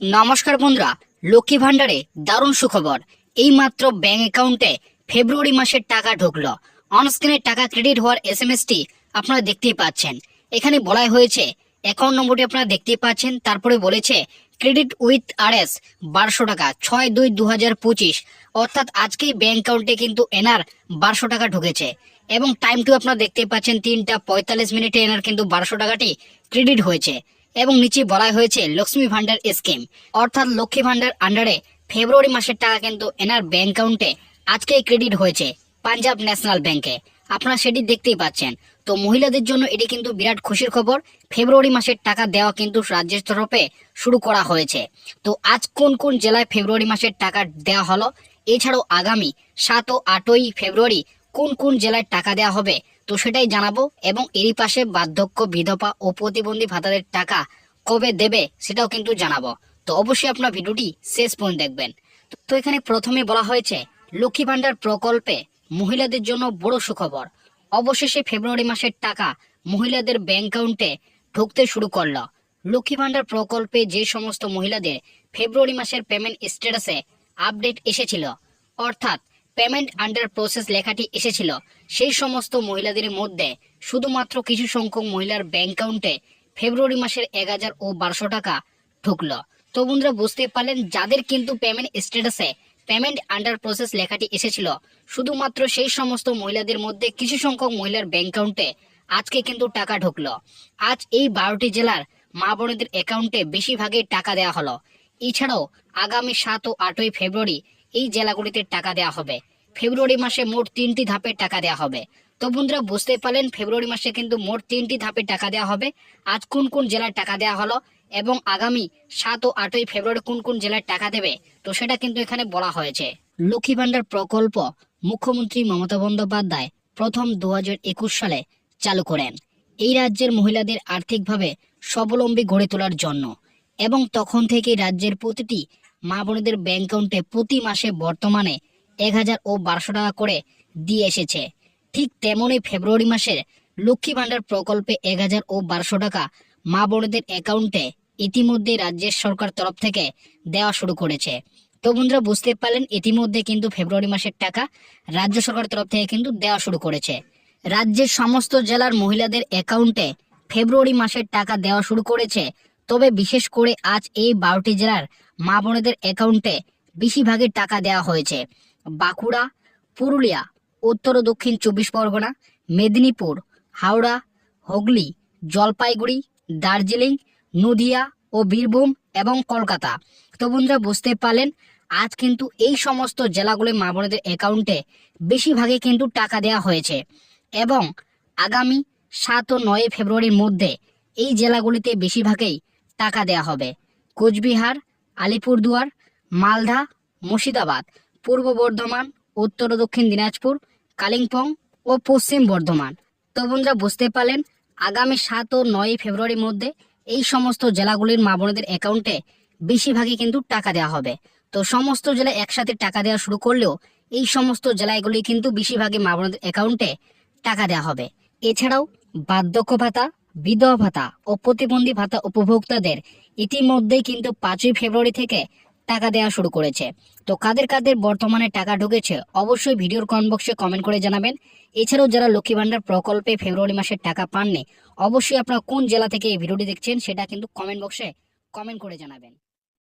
নমস্কার বন্ধুরা, লক্ষ্মী ভান্ডারে দারুণ সুখবর। এইমাত্র ব্যাংক অ্যাকাউন্টে ফেব্রুয়ারি মাসের টাকা ঢুকলো। অনস্ক্রিনে টাকা ক্রেডিট হওয়ার এস এম এসটি আপনারা দেখতেই পাচ্ছেন। এখানে বলাই হয়েছে অ্যাকাউন্ট নম্বরটি আপনারা দেখতেই পাচ্ছেন। তারপরে বলেছে ক্রেডিট উইথ আর এস বারোশো টাকা, ছয় দুই দু হাজার পঁচিশ। অর্থাৎ আজকেই ব্যাংক অ্যাকাউন্টে কিন্তু এনার বারোশো টাকা ঢুকেছে। এবং টাইমটিও আপনারা দেখতে পাচ্ছেন, তিনটা পঁয়তাল্লিশ মিনিটে এনার কিন্তু বারোশো টাকাটি ক্রেডিট হয়েছে। এবং নিচে বলা হয়েছে লক্ষ্মী ভান্ডার স্কিম। অর্থাৎ লক্ষ্মী ভান্ডার আন্ডারে ফেব্রুয়ারি মাসের টাকা কিন্তু এনার ব্যাংক অ্যাকাউন্টে আজকেই ক্রেডিট হয়েছে পাঞ্জাব ন্যাশনাল ব্যাংকে আপনারা সেটি দেখতেই পাচ্ছেন। তো মহিলাদের জন্য এটি কিন্তু বিরাট খুশির খবর। ফেব্রুয়ারি মাসের টাকা দেওয়া কিন্তু রাজ্যের তরফে শুরু করা হয়েছে। তো আজ কোন কোন জেলায় ফেব্রুয়ারি মাসের টাকা দেওয়া হলো? এছাড়াও আগামী সাত ও আটই ফেব্রুয়ারি কোন কোন জেলায় টাকা দেওয়া হবে, তো সেটাই জানাব এবং এরই পাশে বার্ধক্য, বিধবা ও প্রতিবন্ধী ভাতাদের টাকা কবে দেবে সেটাও কিন্তু জানাব। তো অবশ্যই আপনার ভিডিওটি শেষ পর্যন্ত দেখবেন। তো- এখানে প্রথমে বলা হয়েছে, লক্ষ্মী ভান্ডার প্রকল্পে মহিলাদের জন্য বড় সুখবর। অবশেষে ফেব্রুয়ারি মাসের টাকা মহিলাদের ব্যাংক অ্যাকাউন্টে ঢুকতে শুরু করল। লক্ষ্মী ভান্ডার প্রকল্পে যে সমস্ত মহিলাদের ফেব্রুয়ারি মাসের পেমেন্ট স্ট্যাটাসে আপডেট এসেছিল, অর্থাৎ পেমেন্ট আন্ডার প্রসেস লেখাটি এসেছিল। সেই সমস্ত মহিলাদের মধ্যে শুধুমাত্র কিছু সংখ্যক মহিলার ব্যাংক অ্যাকাউন্টে ফেব্রুয়ারি মাসের এক হাজার ও বারোশো টাকা ঢুকলো। তো বন্ধুরা, বুঝতে পারলেন, যাদের কিন্তু পেমেন্ট স্ট্যাটাসে পেমেন্ট আন্ডার প্রসেস লেখাটি এসেছিল, শুধুমাত্র সেই সমস্ত মহিলাদের মধ্যে কিছু সংখ্যক মহিলার ব্যাংক অ্যাকাউন্টে আজকে কিন্তু টাকা ঢুকলো। আজ এই বারোটি জেলার মা বোনেদের অ্যাকাউন্টে বেশিরভাগই টাকা দেওয়া হলো। এছাড়াও আগামী সাত ও আটই ফেব্রুয়ারি এই জেলাগুলিতে টাকা দেওয়া হবে। ফেব্রুয়ারি মাসে মোট তিনটি ধাপে টাকা দেওয়া হবে। তো বন্ধুরা, বুঝতে পারলেন, ফেব্রুয়ারি মাসে কিন্তু মোট তিনটি ধাপে টাকা দেওয়া হবে। আজ কোন কোন জেলায় টাকা দেওয়া হলো এবং আগামী সাত ও আটই ফেব্রুয়ারি কোন কোন জেলায় টাকা দেবে, তো সেটা কিন্তু এখানে বলা হয়েছে। লক্ষ্মী ভান্ডার প্রকল্প মুখ্যমন্ত্রী মমতা বন্দ্যোপাধ্যায় প্রথম দু একুশ সালে চালু করেন। এই রাজ্যের মহিলাদের আর্থিকভাবে স্বাবলম্বী গড়ে তোলার জন্য এবং তখন থেকে রাজ্যের প্রতিটি মা বোনেদের ব্যাংক অ্যাকাউন্টে প্রতি মাসে বর্তমানে এক হাজার ও বারোশো টাকা করে দিয়ে এসেছে। ঠিক তেমনই ফেব্রুয়ারি মাসের লক্ষ্মী ভান্ডার প্রকল্পে এক হাজার ও বারোশো টাকা মা বোনেদের অ্যাকাউন্টে ইতিমধ্যে রাজ্যের সরকার তরফ থেকে দেওয়া শুরু করেছে। তো বন্ধুরা, বুঝতে পারলেন, ইতিমধ্যে কিন্তু ফেব্রুয়ারি মাসের টাকা রাজ্য সরকার তরফ থেকে কিন্তু দেওয়া শুরু করেছে। রাজ্যের সমস্ত জেলার মহিলাদের অ্যাকাউন্টে ফেব্রুয়ারি মাসের টাকা দেওয়া শুরু করেছে তবে বিশেষ করে আজ এই বারোটি জেলার মা বোনেদের অ্যাকাউন্টে বেশিরভাগের টাকা দেওয়া হয়েছে। বাঁকুড়া, পুরুলিয়া, উত্তর ও দক্ষিণ চব্বিশ পরগনা, মেদিনীপুর, হাওড়া, হুগলি, জলপাইগুড়ি, দার্জিলিং, নদিয়া ও বীরভূম এবং কলকাতা। তো বন্ধুরা, বুঝতে পারলেন, আজ কিন্তু এই সমস্ত জেলাগুলি মা বোনেদের অ্যাকাউন্টে বেশিরভাগে কিন্তু টাকা দেওয়া হয়েছে এবং আগামী সাত ও নয় ফেব্রুয়ারির মধ্যে এই জেলাগুলিতে বেশিরভাগেই টাকা দেওয়া হবে। কোচবিহার, আলিপুরদুয়ার, মালদা, মুর্শিদাবাদ, পূর্ব বর্ধমান, উত্তর ও দক্ষিণ দিনাজপুর, কালিম্পং ও পশ্চিম বর্ধমান। তো বন্ধুরা, বুঝতে পারলেন, আগামী সাত ও নয় ফেব্রুয়ারির মধ্যে এই সমস্ত জেলাগুলির মা বোনেদের অ্যাকাউন্টে বেশিরভাগই কিন্তু টাকা দেওয়া হবে। তো সমস্ত জেলায় একসাথে টাকা দেওয়া শুরু করলেও এই সমস্ত জেলাগুলি কিন্তু বেশিরভাগই মা বোনদের অ্যাকাউন্টে টাকা দেওয়া হবে। এছাড়াও বার্ধক্য ভাতা বিধবা ভাতা ও প্রতিবন্ধী ভাতা উপভোক্তাদের ইতিমধ্যেই কিন্তু পাঁচই ফেব্রুয়ারি থেকে টাকা দেওয়া শুরু করেছে। তো কাদের কাদের বর্তমানে টাকা ঢুকেছে অবশ্যই ভিডিওর কমেন্ট বক্সে কমেন্ট করে জানাবেন। এছাড়াও যারা লক্ষ্মী ভাণ্ডার প্রকল্পে ফেব্রুয়ারি মাসের টাকা পাননি, অবশ্যই আপনারা কোন জেলা থেকে এই ভিডিওটি দেখছেন সেটা কিন্তু কমেন্ট বক্সে কমেন্ট করে জানাবেন।